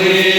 रघुवीर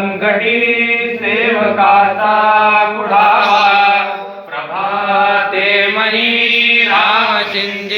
करी सेवकाचा गुढावा. प्रभाते मही राम शिंदे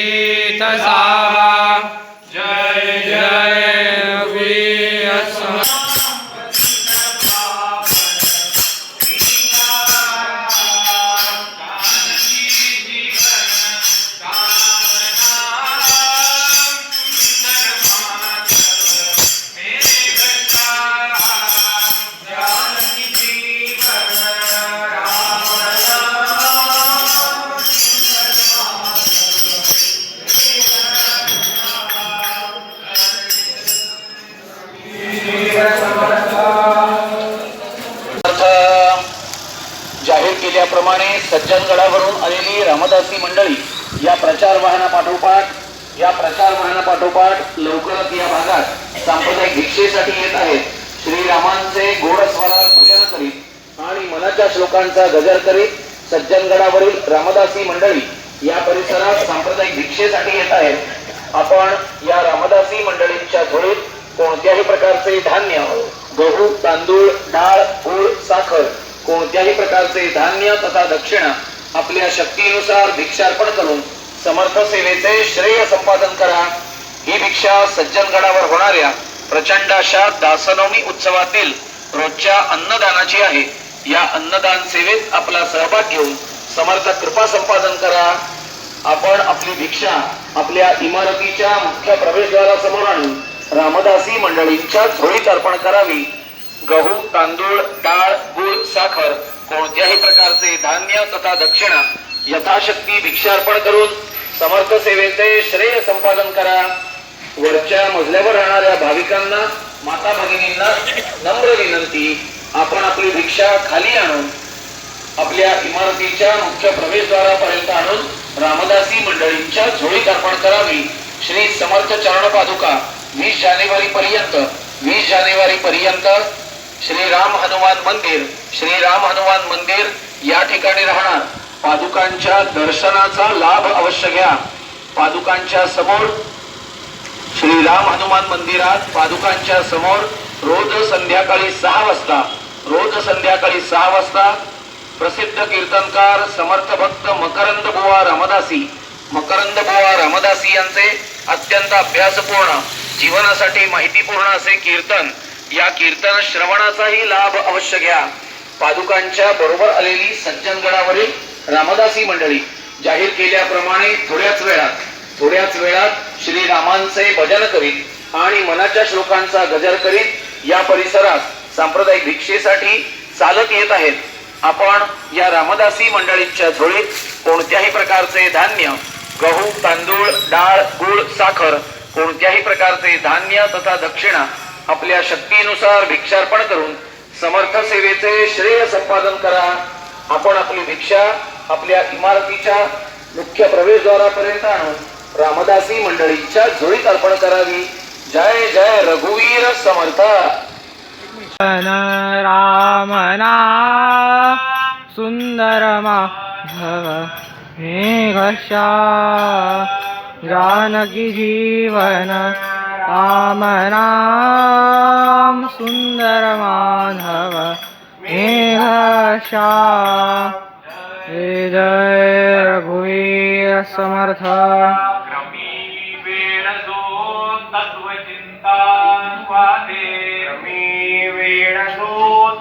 सज्जनगडावरून आलेली रामदासी मंडळी या प्रचार वाहनापाठोपाठ या प्रचार वाहनापाठोपाठ लवकरच या भागात सांप्रदायिक भिक्षेसाठी येत आहेत. श्रीरामांचे गोड स्वरात भजन करीत आणि मनाच्या श्लोकांचा गजर करीत सज्जनगडावरील रामदासी मंडळी या परिसरात सांप्रदायिक भिक्षेसाठी येत आहेत. आपण या रामदासी मंडळींच्या झोळीत कोणत्याही प्रकारचे धान्य गहू तांदूळ डाळ गूळ साखर कोणत्याही प्रकारचे धान्य तथा दक्षिणा आपल्या शक्तीनुसार भिक्षार्पण करून समर्थ सेवेचे श्रेय संपादन करा. ही भिक्षा सज्जनगडावर होणाऱ्या प्रचंड अशा दासनवमी उत्सवातील रोजच्या अन्नदानाची आहे. या अन्नदान सेवेत आपला सहभाग घेऊन समर्थ कृपा संपादन करा. आपण आपली भिक्षा आपल्या इमारतीच्या मुख्य प्रवेशद्वारासमोर आणून रामदासी मंडळींच्या झोळीत अर्पण करावी. गहू तांदूळ डाळ गुळ साखर कोणत्याही प्रकारचे धान्य तथा दक्षिणा यथाशक्ती भिक्षार्पण करून समर्थ सेवेचे श्रेय संपादन करा. वरच्या मजल्यावर राहणाऱ्या भाविकांना माता भगिनींना नम्र विनंती आपण आपली भिक्षा खाली आणून आपल्या इमारतीच्या मुख्य प्रवेशद्वारापर्यंत आणून रामदासी मंडळींच्या झोळीत अर्पण करावी. श्री समर्थ चरण पादुका वीस जानेवारी पर्यंत वीस जानेवारी पर्यंत श्री राम हनुमान मंदिर श्री राम हनुमान मंदिर या ठिकाणी राहणार. पादुकांच्या दर्शनाचा लाभ अवश्य घ्या. पादुकांच्या समोर श्री राम हनुमान मंदिरात पादुकांच्या समोर रोज संध्याकाळी सहा वाजता रोज संध्याकाळी सहा वाजता प्रसिद्ध कीर्तनकार समर्थ भक्त मकरंद बुवा रामदासी. मकरंद बुवा रामदासी यांचे अत्यंत अभ्यासपूर्ण जीवनासाठी माहितीपूर्ण असे कीर्तन या कीर्तन श्रवणाचाही लाभ अवश्य घ्या. पादुकांच्या बरोबर आलेली सज्जनगडावरील रामदासी मंडळी जाहीर केल्याप्रमाणे थोड्याच वेळात थोड्याच वेळात श्री रामांचे भजन करीत आणि मनाच्या श्लोकांचा गजर करीत या परिसरात सांप्रदायिक भिक्षेसाठी चालत येत आहेत. आपण या रामदासी मंडळींच्या झोळीत कोणत्याही प्रकारचे धान्य गहू तांदूळ डाळ गुळ साखर कोणत्याही प्रकारचे धान्य तथा दक्षिणा आपल्या शक्तीनुसार भिक्षार्पण करून समर्थ सेवेचे श्रेय संपादन करा. आपण आपली भिक्षा आपल्या इमारतीच्या मुख्य प्रवेशद्वारापर्यंत आणून रामदासी मंडळीच्या झोळीत अर्पण करावी. जय जय रघुवीर समर्थ. रामना सुन्दर माधव मेघशा जानकी जीवन रामनाम सुन्दर माधव मेघशा जय रघुवीर समर्थ। रमी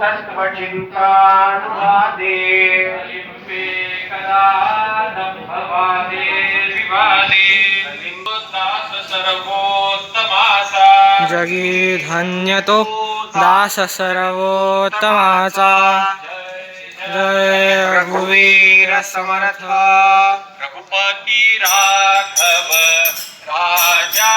तत्त्वचिन्तानुवादे। रमी कदा दम्भवादे विवादे जगी धन्यतो दास सर्वोत्तमाचा जय रघुवीर समर्थ। रघुपती राघव राजा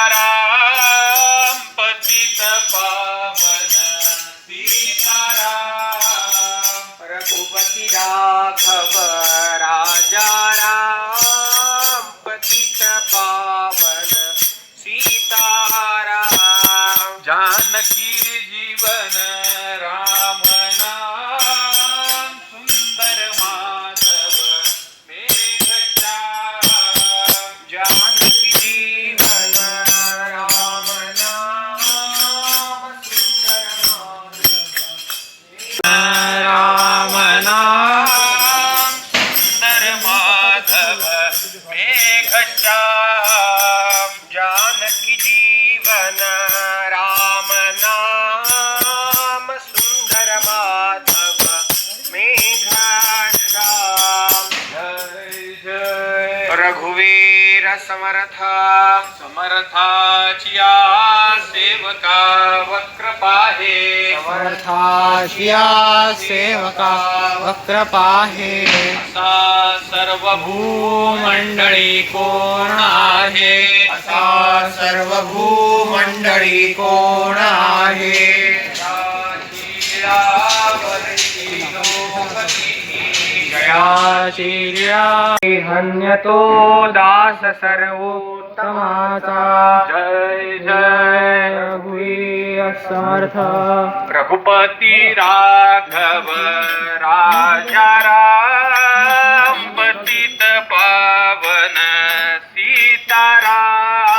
रघुवीर समर्थ। समर्थाचिया सेवका वक्र पाहे समर्थाशिया सेवका वक्र पाहे असा सर्व भूमंडळी कोण आहे? असा सर्व भूमंडळी कोण आहे? जयाचिर्या धन्यतो दास सर्वोत्तमाचा जय जय। रघुवीर समर्थ रघुपती राघव राजा राम पतित पावन सीताराम।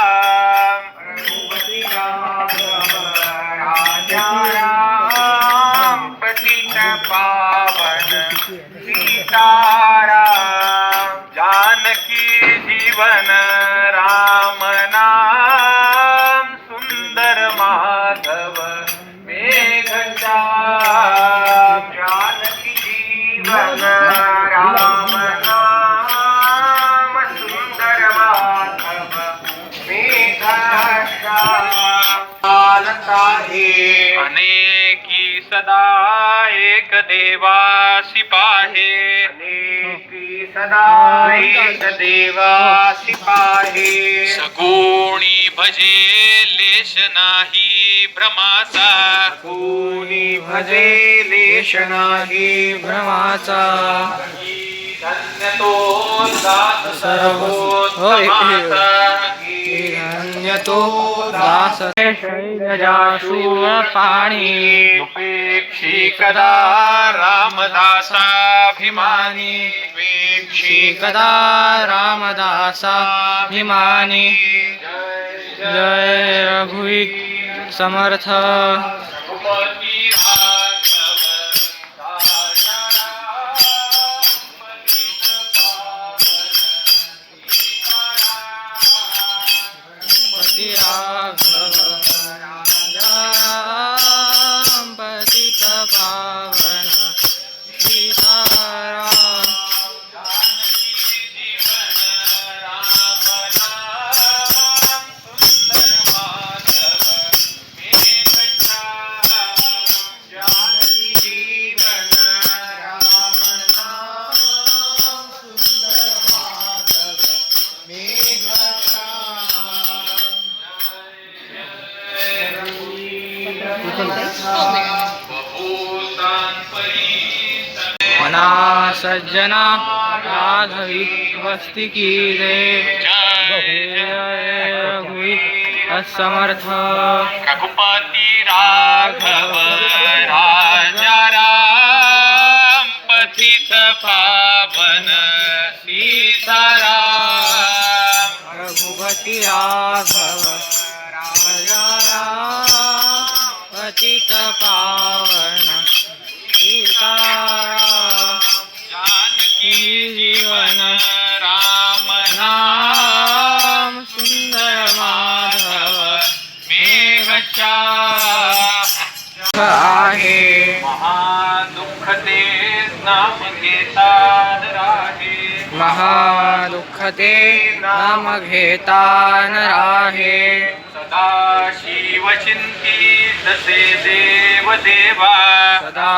सदा एक देवासी पाहे. अनेकी सदा एक देवासी पाहे. सगुणी भजे लेश नाही भ्रमाचा. कोणी भजे लेश नाही भ्रमाचा. धन्य तो दास सर्वोत्तमाचा. सर्वोत्तमाचा तो दास शैलजाशूर पाणी उपेक्षी कदा रामदासाभिमानी। उपेक्षी कदा रामदासा हिमानी जय रघुवी समर्थ सज्जना राघवी वस्ती की रे। रघुवी असमर्थ रघुपती राघव। मेघश्याम आहे महादुःख ते नाम घेता राहे महादुःख ते नाम घेता राहे सदा शिव चिंती तसे देव देवा सदा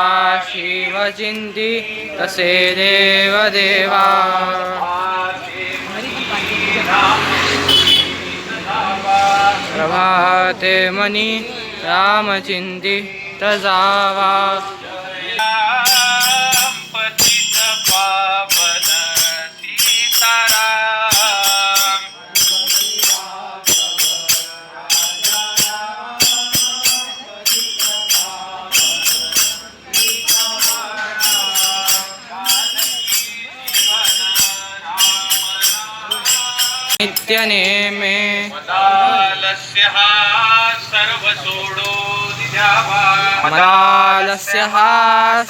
शिव चिंती तसे देव देवा प्रभाते मनी रामचिन्ति तजावा। नित्य नेमे मदालस्य हा सर्व सोडो द्यावा मदालस्य हा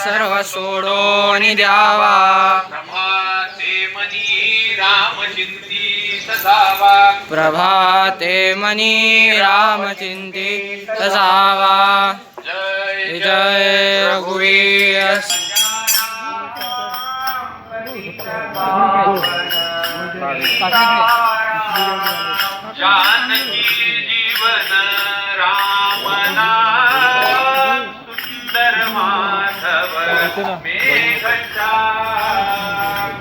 सर्व सोडोनि द्यावा प्रभाते मनी राम चिंती सदावा प्रभाते मनी राम चिंती तजावा जय जय रघुवीर जानकी जीवन रामना सुंदर माधव मेघश्याम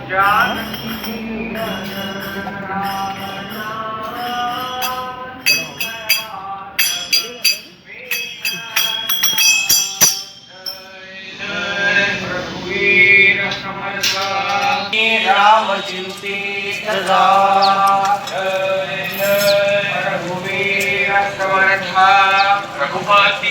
जानकी रघुवीर समर्थ राम चिंती रघुवीर समर्था रघुपति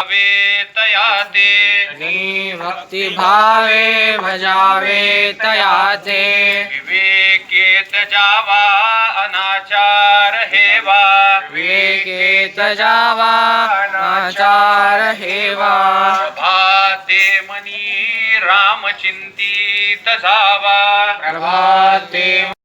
हवे तया ते भक्ति भावे भजावे तया ते विवेके जावा अनाचार हेवा। विवेके तजावा आचार हेवा। प्रभाते मनी राम चिंतित जावा। प्रभाते